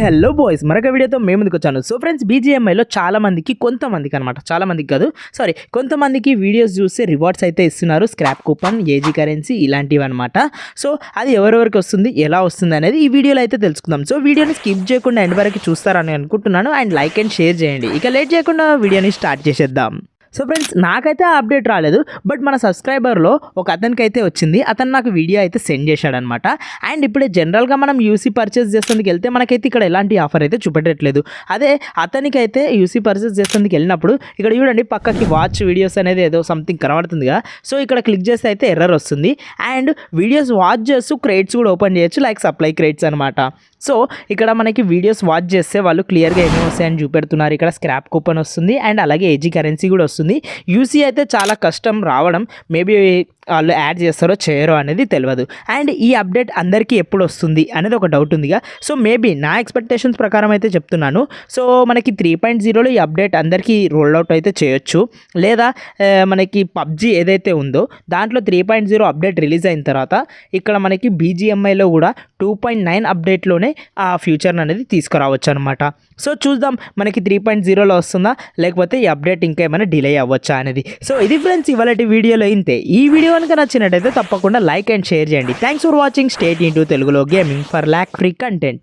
Hello boys మరొక వీడియోతో మేము ముందుకు వచ్చాను. సో ఫ్రెండ్స్ బీజిఎంఐలో చాలా మందికి కొంతమందికి అనమాట చాలా మందికి కాదు సారీ కొంతమందికి వీడియోస్ చూస్తే రివార్డ్స్ అయితే ఇస్తున్నారు. స్క్రాప్ కూపన్ ఏజీ కరెన్సీ ఇలాంటివి అనమాట సో అది ఎవరెవరికి వస్తుంది ఎలా వస్తుంది అనేది ఈ వీడియోలో అయితే తెలుసుకుందాం. సో వీడియోని స్కిప్ చేయకుండా ఎండ్ వరకు చూస్తారని అనుకుంటున్నాను. అండ్ లైక్ అండ్ షేర్ చేయండి. ఇక లేట్ చేయకుండా వీడియోని స్టార్ట్ చేసేద్దాం. సో ఫ్రెండ్స్ నాకైతే ఆ అప్డేట్ రాలేదు బట్ మన సబ్స్క్రైబర్లో ఒక అతనికి అయితే వచ్చింది. అతను నాకు వీడియో అయితే సెండ్ చేశాడనమాట. అండ్ ఇప్పుడు జనరల్గా మనం యూసీ పర్చేస్ చేసేందుకు వెళ్తే మనకైతే ఇక్కడ ఎలాంటి ఆఫర్ అయితే చూపెట్టట్లేదు. అదే అతనికైతే యూసీ పర్చేస్ చేసేందుకు వెళ్ళినప్పుడు ఇక్కడ చూడండి పక్కకి వాచ్ వీడియోస్ అనేది ఏదో సంథింగ్ కనబడుతుందిగా సో ఇక్కడ క్లిక్ చేస్తే అయితే ఎర్రర్ వస్తుంది. అండ్ వీడియోస్ వాచ్ చేస్తూ క్రేట్స్ కూడా ఓపెన్ చేయొచ్చు లైక్ సప్లై క్రేట్స్ అనమాట. సో ఇక్కడ మనకి వీడియోస్ వాచ్ చేస్తే వాళ్ళు క్లియర్గా ఏమేమి వస్తాయని చూపెడుతున్నారు. ఇక్కడ స్క్రాప్ కూపన్ వస్తుంది. అండ్ అలాగే ఏజీ కరెన్సీ కూడా వస్తుంది. యూసీ అయితే చాలా కష్టం రావడం మేబీ వాళ్ళు యాడ్ చేస్తారో చేయరో అనేది తెలియదు అండ్ ఈ అప్డేట్ అందరికీ ఎప్పుడు వస్తుంది అనేది ఒక డౌట్ ఉందిగా. సో మేబీ నా ఎక్స్పెక్టేషన్స్ ప్రకారం అయితే చెప్తున్నాను. సో మనకి త్రీ పాయింట్ జీరోలో ఈ అప్డేట్ అందరికీ రోల్ అవుట్ అయితే చేయొచ్చు. లేదా మనకి పబ్జి ఏదైతే ఉందో దాంట్లో three point zero update release అయిన తర్వాత ఇక్కడ మనకి బీజిఎంఐలో కూడా టూ పాయింట్ నైన్ అప్డేట్లోనే ఆ ఫ్యూచర్ని అనేది తీసుకురావచ్చు అనమాట సో చూద్దాం మనకి త్రీ పాయింట్ జీరోలో వస్తుందా? లేకపోతే ఈ అప్డేట్ ఇంకా ఏమైనా డిలే అవ్వచ్చా అనేది. సో ఇది ఫ్రెండ్స్ ఇవాళ వీడియోలో ఇంతే. ఈ వీడియో కనుక నచ్చినట్టయితే తప్పకుండా లైక్ అండ్ షేర్ చేయండి. Thanks for watching state into తెలుగులో gaming for lag free content